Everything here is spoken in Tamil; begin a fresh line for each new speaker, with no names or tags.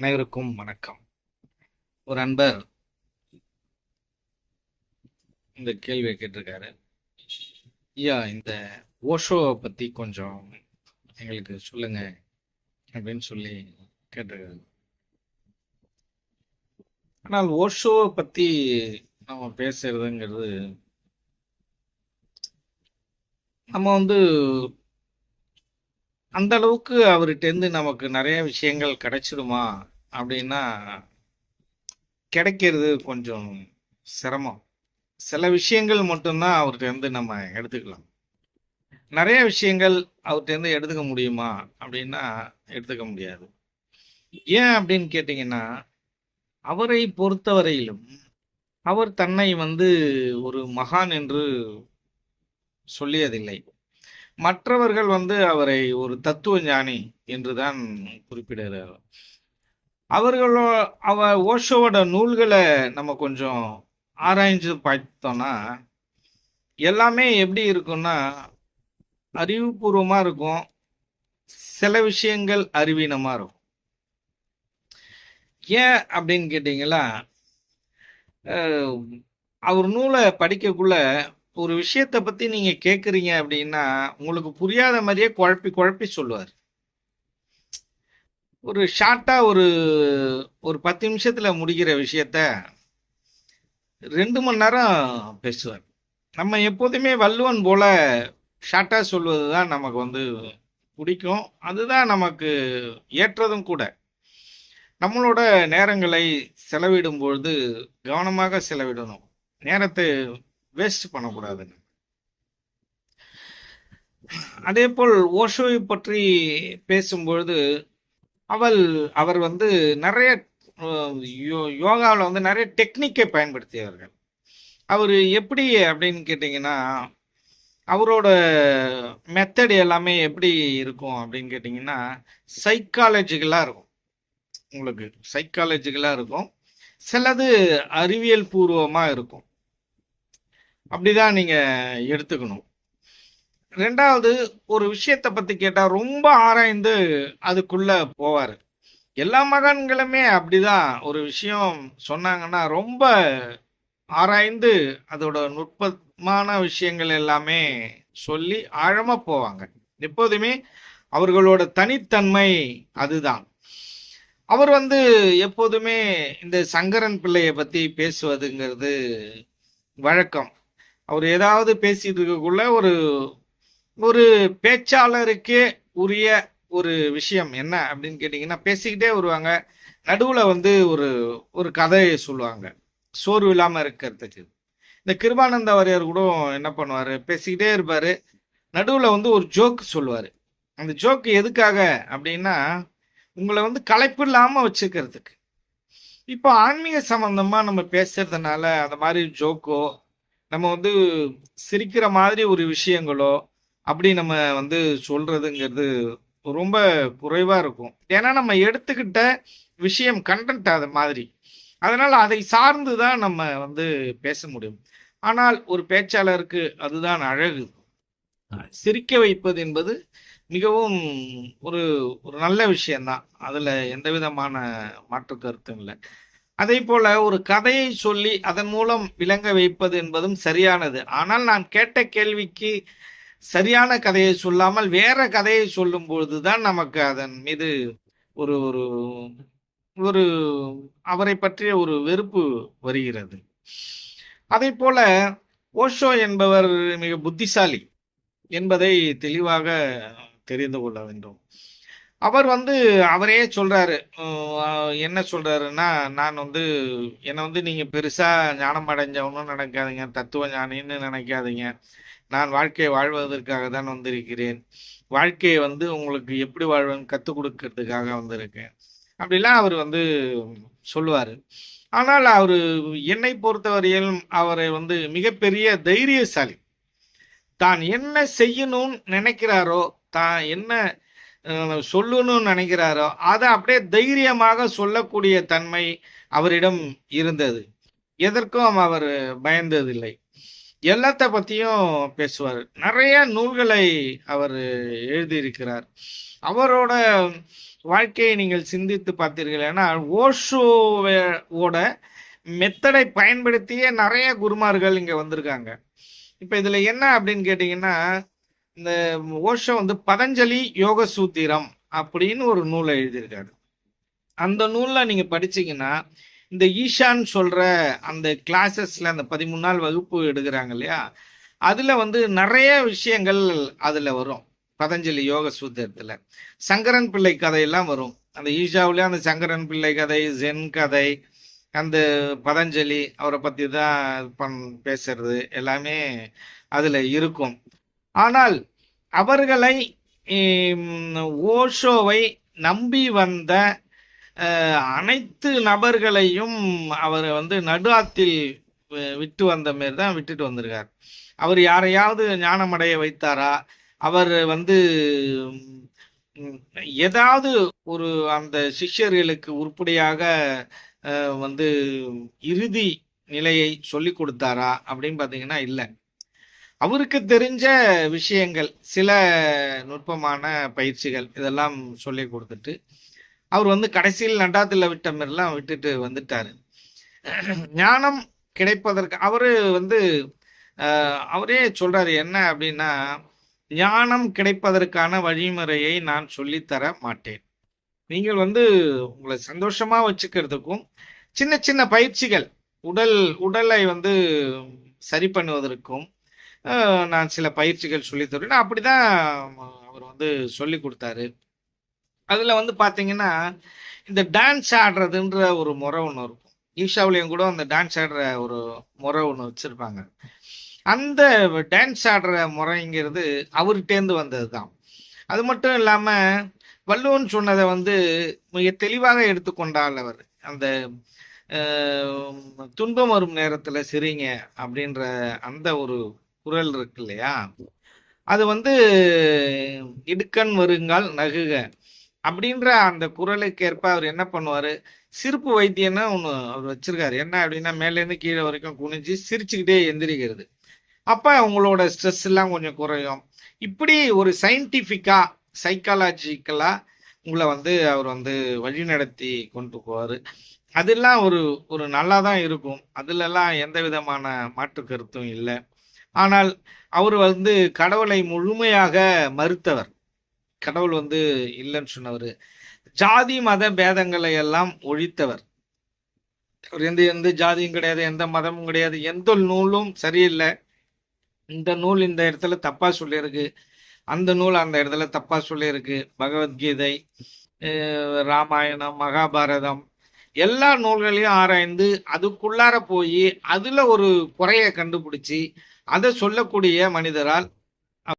அனைவருக்கும் வணக்கம். ஒரு அன்பர் இந்த கேள்வியை கேட்டிருக்காரு. ஐயா இந்த ஓஷோவை பத்தி கொஞ்சம் எங்களுக்கு சொல்லுங்க அப்படின்னு சொல்லி கேட்டிருக்காரு. ஆனால் ஓஷோவை பத்தி நம்ம பேசுறதுங்கிறது நம்ம வந்து அந்த அளவுக்கு அவர்கிட்டேருந்து நமக்கு நிறைய விஷயங்கள் கிடைச்சிடுமா அப்படின்னா கிடைக்கிறது கொஞ்சம் சிரமம். சில விஷயங்கள் மட்டும்தான் அவர்கிட்டேருந்து நம்ம எடுத்துக்கலாம். நிறைய விஷயங்கள் அவர்கிட்டேருந்து எடுத்துக்க முடியுமா அப்படின்னா எடுத்துக்க முடியாது. ஏன் அப்படின்னு கேட்டிங்கன்னா அவரை பொறுத்தவரையிலும் அவர் தன்னை வந்து ஒரு மகான் என்று சொல்லியதில்லை. மற்றவர்கள் வந்து அவரை ஒரு தத்துவ ஞானி என்றுதான் குறிப்பிடுகிறார் அவர்களோ அவ ஓஷோவோட நூல்களை நம்ம கொஞ்சம் ஆராய்ஞ்சு பார்த்தோம்னா எல்லாமே எப்படி இருக்கும்னா அறிவுபூர்வமாக இருக்கும் சில விஷயங்கள் அறிவீனமாக இருக்கும். ஏன் அப்படின்னு கேட்டிங்களா அவர் நூலை படிக்கக்குள்ள ஒரு விஷயத்தை பத்தி நீங்க கேக்குறீங்க அப்படின்னா உங்களுக்கு புரியாத மாதிரியே குழப்பி குழப்பி சொல்லுவார். ஒரு ஷார்ட்டா ஒரு ஒரு பத்து நிமிஷத்துல முடிக்கிற விஷயத்த ரெண்டு மணி நேரம் பேசுவார். நம்ம எப்போதுமே வள்ளுவன் போல ஷார்ட்டா சொல்வது தான் நமக்கு வந்து பிடிக்கும். அதுதான் நமக்கு ஏற்றதும் கூட. நம்மளோட நேரங்களை செலவிடும் பொழுது கவனமாக செலவிடணும். நேரத்தை வேஸ்ட் பண்ணக்கூடாதுங்க அதே போல் ஓஷோவை பற்றி பேசும்பொழுது அவள் அவர் வந்து நிறைய யோகாவில் வந்து நிறைய டெக்னிக்கை பயன்படுத்தியவர்கள். அவர் எப்படி அப்படின்னு கேட்டிங்கன்னா அவரோட மெத்தட் எல்லாமே எப்படி இருக்கும் அப்படின்னு கேட்டிங்கன்னா சைக்காலஜிக்கலாக இருக்கும். உங்களுக்கு சைக்காலஜிக்கலாக இருக்கும். சிலது அறிவியல் பூர்வமாக இருக்கும். அப்படிதான் நீங்க எடுத்துக்கணும். ரெண்டாவது ஒரு விஷயத்தை பத்தி கேட்டா ரொம்ப ஆராய்ந்து அதுக்குள்ள போவாரு. எல்லா மகன்களுமே அப்படிதான் ஒரு விஷயம் சொன்னாங்கன்னா ரொம்ப ஆராய்ந்து அதோட நுட்பமான விஷயங்கள் எல்லாமே சொல்லி ஆழமா போவாங்க. எப்போதுமே அவர்களோட தனித்தன்மை அதுதான். அவர் வந்து எப்போதுமே இந்த சங்கரன் பிள்ளையை பத்தி பேசுவதுங்கிறது வழக்கம். அவர் ஏதாவது பேசிட்டு இருக்கக்குள்ள ஒரு ஒரு பேச்சாளருக்கே உரிய ஒரு விஷயம் என்ன அப்படின்னு கேட்டிங்கன்னா பேசிக்கிட்டே வருவாங்க. நடுவில் வந்து ஒரு ஒரு கதையை சொல்லுவாங்க. சோர்வு இல்லாமல் இருக்கிறதுக்கு. இந்த கிருபானந்த வாரியார் கூட என்ன பண்ணுவார்? பேசிக்கிட்டே இருப்பார். நடுவில் வந்து ஒரு ஜோக்கு சொல்லுவார். அந்த ஜோக்கு எதுக்காக அப்படின்னா உங்களை வந்து களைப்பு இல்லாமல் வச்சுக்கிறதுக்கு. இப்போ ஆன்மீக சம்மந்தமாக நம்ம பேசுறதுனால அந்த மாதிரி ஜோக்கோ நம்ம வந்து சிரிக்கிற மாதிரி ஒரு விஷயங்களோ அப்படி நம்ம வந்து சொல்றதுங்கிறது ரொம்ப குறைவா இருக்கும். ஏன்னா நம்ம எடுத்துக்கிட்ட விஷயம் கண்டென்ட் அது மாதிரி. அதனால அதை சார்ந்து தான் நம்ம வந்து பேச முடியும். ஆனால் ஒரு பேச்சாளருக்கு அதுதான் அழகு. சிரிக்க வைப்பது என்பது மிகவும் ஒரு ஒரு நல்ல விஷயம்தான். அதுல எந்த விதமான மாற்று கருத்தும் இல்லை. அதே போல ஒரு கதையை சொல்லி அதன் மூலம் விளங்க வைப்பது என்பதும் சரியானது. ஆனால் நான் கேட்ட கேள்விக்கு சரியான கதையை சொல்லாமல் வேற கதையை சொல்லும் பொழுதுதான் நமக்கு அதன் மீது ஒரு ஒரு ஒரு அவரை பற்றிய ஒரு வெறுப்பு வருகிறது. அதே போல ஓஷோ என்பவர் மிக புத்திசாலி என்பதை தெளிவாக தெரிந்து கொள்ள வேண்டும். அவர் வந்து அவரே சொல்றாரு. என்ன சொல்றாருன்னா நான் வந்து என்னை வந்து நீங்க பெருசா ஞானம் அடைஞ்சவனும் நினைக்காதீங்க தத்துவ ஞானின்னு நினைக்காதீங்க. நான் வாழ்க்கையை வாழ்வதற்காக தான் வந்திருக்கிறேன். வாழ்க்கையை வந்து உங்களுக்கு எப்படி வாழ்வேன்னு கற்றுக் கொடுக்கறதுக்காக வந்திருக்கேன். அப்படிலாம் அவர் வந்து சொல்லுவார். ஆனால் அவர் என்னை பொறுத்தவரையிலும் அவரை வந்து மிகப்பெரிய தைரியசாலி. தான் என்ன செய்யணும்னு நினைக்கிறாரோ தான் என்ன சொல்லணும்னு நினைக்கிறாரோ அதை அப்படியே தைரியமாக சொல்லக்கூடிய தன்மை அவரிடம் இருந்தது. எதற்கும் அவர் பயந்ததில்லை. எல்லாத்த பற்றியும் பேசுவார். நிறைய நூல்களை அவர் எழுதியிருக்கிறார். அவரோட வாழ்க்கையை நீங்கள் சிந்தித்து பார்த்தீர்கள் ஏன்னா ஓஷோவோட மெத்தடை பயன்படுத்தியே நிறைய குருமார்கள் இங்கே வந்திருக்காங்க. இப்போ இதில் என்ன அப்படின்னு கேட்டிங்கன்னா இந்த ஓஷோ வந்து பதஞ்சலி யோக சூத்திரம் அப்படின்னு ஒரு நூலை எழுதியிருக்காரு. அந்த நூலில் நீங்கள் படிச்சீங்கன்னா இந்த ஈஷான் சொல்கிற அந்த கிளாஸஸில் அந்த பதிமூணு நாள் வகுப்பு எடுக்கிறாங்க இல்லையா? அதில் வந்து நிறைய விஷயங்கள் அதில் வரும். பதஞ்சலி யோக சூத்திரத்தில். சங்கரன் பிள்ளை கதையெல்லாம் வரும். அந்த ஈஷாவிலே அந்த சங்கரன் பிள்ளை கதை ஜென் கதை அந்த பதஞ்சலி அவரை பற்றி தான் பண் பேசுறது எல்லாமே அதில் இருக்கும். ஆனால் அவர்களை ஓஷோவை நம்பி வந்த அனைத்து நபர்களையும் அவர் வந்து நடுவாத்தில் விட்டு வந்த மாரி தான் விட்டுட்டு வந்திருக்கார். அவர் யாரையாவது ஞானமடைய வைத்தாரா? அவர் வந்து ஏதாவது ஒரு அந்த சிஷ்யர்களுக்கு உருப்படியாக வந்து இறுதி நிலையை சொல்லி கொடுத்தாரா? அப்படின்னு பார்த்தீங்கன்னா இல்லை. அவருக்கு தெரிஞ்ச விஷயங்கள் சில நுட்பமான பயிற்சிகள் இதெல்லாம் சொல்லி கொடுத்துட்டு அவர் வந்து கடைசியில் நட்டாத்தில் விட்ட மாதிரிலாம் விட்டுட்டு வந்துட்டார். ஞானம் கிடைப்பதற்கு அவர் வந்து அவரே சொல்றாரு என்ன அப்படின்னா ஞானம் கிடைப்பதற்கான வழிமுறையை நான் சொல்லித்தர மாட்டேன். நீங்கள் வந்து உங்களை சந்தோஷமா வச்சுக்கிறதுக்கும் சின்ன சின்ன பயிற்சிகள் உடல் உடலை வந்து சரி பண்ணுவதற்கும் நான் சில பயிற்சிகள் சொல்லித் தருவேன். அப்படிதான் அவர் வந்து சொல்லி கொடுத்தாரு. அதில் வந்து பார்த்தீங்கன்னா இந்த டான்ஸ் ஆடுறதுன்ற ஒரு முறை ஒன்று இருக்கும். ஈஷாவிலையும் கூட அந்த டான்ஸ் ஆடுற ஒரு முறை ஒன்று வச்சுருப்பாங்க. அந்த டான்ஸ் ஆடுற முறைங்கிறது அவர்கிட்டேருந்து வந்தது தான் அது மட்டும் இல்லாமல் வள்ளுவன் சொன்னதை வந்து மிக தெளிவாக எடுத்துக்கொண்டால் அவர். அந்த துன்பம் வரும் நேரத்தில் சிரிங்க அப்படின்ற அந்த ஒரு குரல் இருக்கு இல்லையா அது வந்து இடுக்கண் வருங்கால் நகுக அப்படின்ற அந்த குரலுக்கேற்ப அவர் என்ன பண்ணுவார்? சிரிப்பு வைத்தியம்னு ஒன்று அவர் வச்சிருக்காரு. என்ன அப்படின்னா மேலேருந்து கீழே வரைக்கும் குனிஞ்சு சிரிச்சுக்கிட்டே எந்திரிக்கிறது. அப்போ அவங்களோட ஸ்ட்ரெஸ் எல்லாம் கொஞ்சம் குறையும். இப்படி ஒரு சயின்டிஃபிக்காக சைக்காலஜிக்கலாக உங்களை வந்து அவர் வந்து வழிநடத்தி கொண்டு போவார். அதெல்லாம் ஒரு ஒரு நல்லா தான் இருக்கும். அதுலலாம் எந்த விதமான மாற்று கருத்தும் இல்லை. ஆனால் அவர் வந்து கடவுளை முழுமையாக மறுத்தவர். கடவுள் வந்து இல்லைன்னு சொன்னவர். ஜாதி மத பேதங்களை எல்லாம் ஒழித்தவர். அவர் எந்த எந்த ஜாதியும் கிடையாது எந்த மதமும் கிடையாது எந்த நூலும் சரியில்லை. இந்த நூல் இந்த இடத்துல தப்பா சொல்லியிருக்கு. அந்த நூல் அந்த இடத்துல தப்பா சொல்லியிருக்கு. பகவத்கீதை ராமாயணம் மகாபாரதம் எல்லா நூல்களையும் ஆராய்ந்து அதுக்குள்ளார போய் அதுல ஒரு குறைய கண்டுபிடிச்சி அதை சொல்லக்கூடிய மனிதரால்